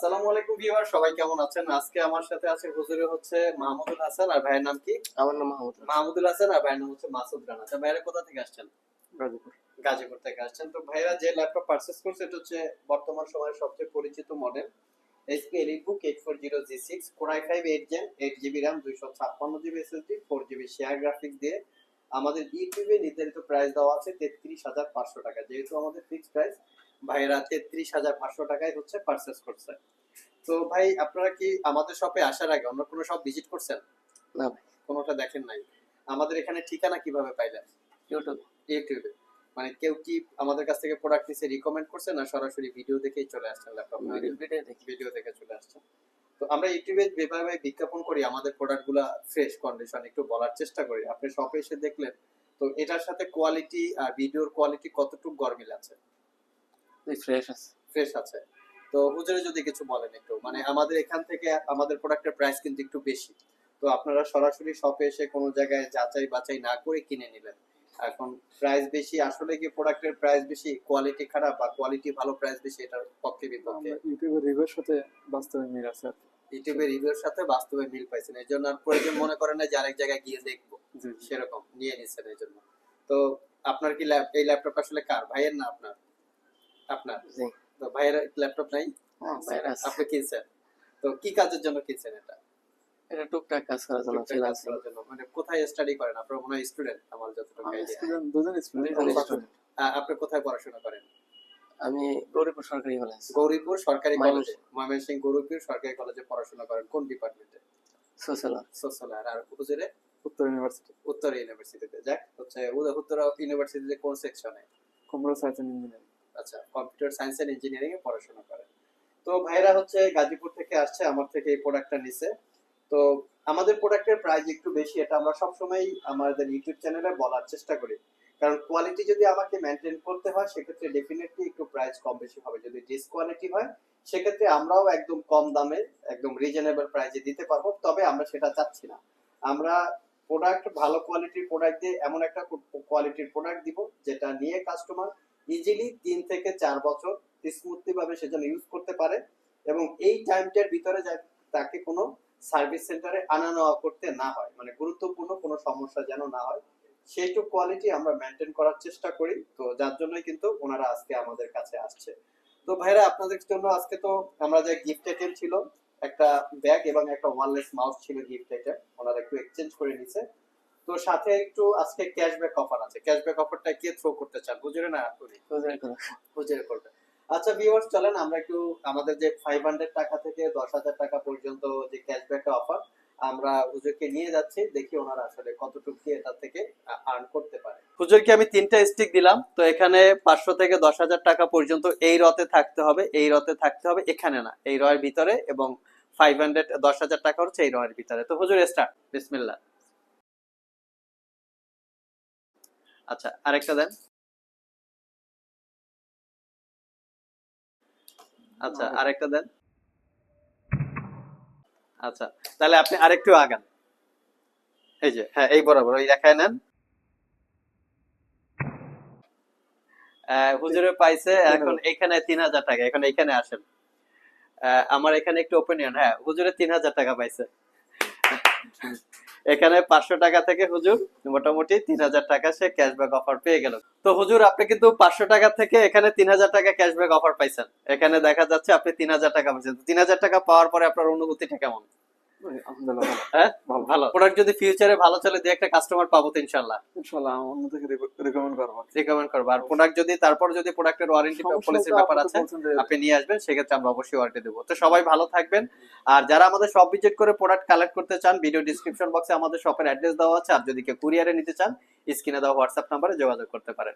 আসসালামু আলাইকুম ভিউয়ার সবাই কেমন আছেন? আজকে আমার সাথে আছে হুজুরে হচ্ছে মাহমুদুল হাসান আর ভাইয়ের নাম কি? আমার নাম মাহমুদ মাহমুদুল হাসান আর ভাইয়ের নাম হচ্ছে মাসুদ রানা। আচ্ছা ভাইয়েরা কোথা থেকে আসছেন? গাজীপুর। গাজীপুর থেকে আসছেন। তো ভাইয়েরা যে ল্যাপটপ পারচেস করছে এটা হচ্ছে বর্তমান সময়ের সবচেয়ে পরিচিত model HP EliteBook eight four zero G six core i five eight gen eight GB RAM দুইশো ছাপ্পান্ন GB SSD four GB share graphics দিয়ে আমাদের ইউটিউবে নির্ধারিত প্রাইস দেওয়া আছে তেত্রিশ হাজার পাঁচশো টাকা। যেহেতু আমাদের ফিক্সড প্রাইস ভাইয়েরা তেত্রিশ হাজার পাঁচশো টাকায় হচ্ছে পারচেস করছে। তো ভাই আপনারা কি আমাদের শপে আসার আগে অন্য কোনো শপ ভিজিট করছেন? না। ভাই কোনোটা দেখেন নাই? আমাদের এখানে ঠিকানা কীভাবে পাইলেন? ইউটিউব ইউটিউবে মানে কেউ কি আমাদের কাছ থেকে প্রোডাক্ট নিছে রিকমেন্ড করছে না সরাসরি ভিডিও দেখেই চলে আসছেন ল্যাপটপ ভিডিও ভিডিও দেখে চলে আসছেন। তো আমরা ইউটিউবে যেভাবে বিজ্ঞাপন করি আমাদের প্রোডাক্টগুলো ফ্রেশ কন্ডিশন একটু বলার চেষ্টা করি। আপনি শপে এসে দেখলেন তো এটার সাথে কোয়ালিটি আর ভিডিওর কোয়ালিটি কতটুকু গরমিল আছে? ফ্রেশ আছে। ফ্রেশ আছে। তো হুজুরে যদি কিছু বলেন একটু মানে আমাদের এখান থেকে আমাদের প্রোডাক্টের প্রাইস কিন্তু একটু বেশি। তো আপনারা সরাসরি শপে এসে কোনো জায়গায় যাচাই বাছাই না করে কিনে নিলেন। এখন প্রাইস বেশি আসলে কি প্রোডাক্টের প্রাইস বেশি কোয়ালিটি খারাপ বা কোয়ালিটি ভালো প্রাইস বেশি এটার পক্ষে বিপক্ষে। ইউটিউবের রিভিউর সাথে বাস্তবে মিল আছে আর কি। ইউটিউবে রিভিউর সাথে বাস্তবে মিল পাইছেন এই জন্য আর প্রয়োজন মনে করেন না যে আরেক জায়গায় গিয়ে দেখব। সেরকম নিয়ে নিচ্ছেন এই জন্য। তো আপনার কি ল্যাপ এই ল্যাপটপ আসলে কার? ভাইয়ের না আপনার? আপনার? তো ভাইয়ের ল্যাপটপ নাই? ভাইয়ের আপনি কিনছেন? তো কি কাজের জন্য কিনছেন এটা? এটা টুকটাক কাজ করার জন্য ফ্রিল্যান্সিং মানে কোথায় স্টাডি করেন? আপনার মনে হয় স্টুডেন্ট আমার যতটুকু স্টুডেন্ট দুজন স্টুডেন্ট আপনি কোথায় পড়াশোনা করেন? আমি গৌরীপুর সরকারি কলেজ গৌরীপুর সরকারি কলেজে ময়মনসিংহ। গৌরীপুর সরকারি কলেজে পড়াশোনা করেন। কোন ডিপার্টমেন্টে সোশ্যাল সোশ্যাল আর হুজুরে উত্তর ইউনিভার্সিটি উত্তর ইউনিভার্সিটিতে যাক হচ্ছে উত্তর ইউনিভার্সিটিতে কোন সেকশনে কম্পিউটার সায়েন্স এন্ড ইঞ্জিনিয়ারিং আচ্ছা কম্পিউটার সায়েন্স এন্ড ইঞ্জিনিয়ারিং এ পড়াশোনা করেন। তো ভাইরা হচ্ছে গাজীপুর থেকে আসছে আমার থেকে এই প্রোডাক্টটা নিছে। তো আমাদের প্রোডাক্টের প্রাইস একটু বেশি, এটা আমরা সবসময় আমাদের ইউটিউব চ্যানেলে বলার চেষ্টা করি। কারণ কোয়ালিটি যদি আমাকে মেনটেন করতে হয়, সেক্ষেত্রে ডেফিনেটলি একটু প্রাইস কম বেশি হবে। যদি ডিস কোয়ালিটি হয়, সেক্ষেত্রে আমরাও একদম কম দামে, একদম রিজনেবল প্রাইসে দিতে পারব। তবে আমরা সেটা চাচ্ছি না। আমরা প্রোডাক্ট ভালো কোয়ালিটির প্রোডাক্ট দিয়ে এমন একটা কোয়ালিটির প্রোডাক্ট দিব, যেটা নিয়ে কাস্টমার ইজিলি তিন থেকে চার বছর স্মুথলি ভাবে সে যেন ইউজ করতে পারে। এবং এই টাইমটার ভিতরে তাকে কোনো সার্ভিস সেন্টারে আনা নেওয়া করতে না হয় মানে গুরুত্বপূর্ণ কোনো সমস্যা যেন না হয় সেইটুকু কোয়ালিটি আমরা মেনটেন করার চেষ্টা করি। তো যার জন্যই কিন্তু ওনারা আজকে আমাদের কাছে আসছে। তো ভাইরা আপনাদের জন্য আজকে তো আমরা যে গিফট আইটেম ছিল একটা ব্যাগ এবং একটা ওয়ারলেস মাউস ছিল গিফট আইটেম ওনারা একটু এক্সচেঞ্জ করে নিছে। তো সাথে একটু আজকে ক্যাশব্যাক অফার আছে। ক্যাশব্যাক অফারটা কে থ্রো করতে চান? বুঝলে না আপনি? খুঁজে করবে আচ্ছা ভিউয়ার্স চলেন আমরা একটু আমাদের যে ফাইভ হান্ড্রেড টাকা থেকে দশ হাজার টাকা পর্যন্ত যে ক্যাশব্যাক অফার আমরা হুজুরকে নিয়ে যাচ্ছি, দেখি ওনারা আসলে কতটুকু এটা থেকে আর্ন করতে পারে। হুজুরকে আমি তিনটা স্টিক দিলাম, তো এখানে পাঁচশো থেকে দশ হাজার টাকা পর্যন্ত এই রতে থাকতে হবে, এই রতে থাকতে হবে এখানে না, এই রয়ের ভিতরে এবং ফাইভ হান্ড্রেড দশ হাজার টাকা হচ্ছে এই রয়ের ভিতরে। তো হুজুর স্টার্ট বিসমিল্লাহ। আচ্ছা আরেকটা দেন। আচ্ছা আরেকটা দেন। আচ্ছা তাহলে আপনি আরেকটু আগান। এই যে হ্যাঁ এই বরাবর ওই দেখায় নেন। হুজুরে পাইছে এখন এখানে তিন হাজার টাকা এখন এখানে আসেন। আমার এখানে একটু ওপিনিয়ন হ্যাঁ হুজুরে তিন হাজার টাকা পাইছে। এখানে পাঁচশো টাকা থেকে হুজুর মোটামুটি তিন হাজার টাকা সে ক্যাশব্যাক অফার পেয়ে গেল। তো হুজুর, আপনি কিন্তু পাঁচশো টাকা থেকে এখানে তিন হাজার টাকা ক্যাশব্যাক অফার পাইছেন। এখানে দেখা যাচ্ছে আপনি তিন হাজার টাকা পাইছেন। তিন হাজার টাকা পাওয়ার পরে আপনার অনুভূতিটা কেমন? হ্যাঁ? ভালো। ভালো। প্রোডাক্ট যদি ফিউচারে ভালো চলে দিয়ে একটা কাস্টমার পাবো তো ইনশাল্লাহ ইনশাআল্লাহ অন্য রেকমেন্ড করব। রিকমেন্ড করব। আর প্রোডাক্ট যদি তারপর যদি প্রোডাক্টের ওয়ারেন্টি পলিসির ব্যাপার আছে আপনি নিয়ে আসবেন সেক্ষেত্রে আমরা অবশ্যই ওয়ারেন্টি দেবো। তো সবাই ভালো থাকবেন। আর যারা আমাদের সব ভিজিট করে প্রোডাক্ট কালেক্ট করতে চান ভিডিও ডিসক্রিপশন বক্সে আমাদের শপের অ্যাড্রেস দেওয়া আছে। আর যদি কেউ কুরিয়ারে নিতে চান স্ক্রিনে দেওয়া হোয়াটসঅ্যাপ নাম্বারে যোগাযোগ করতে পারেন।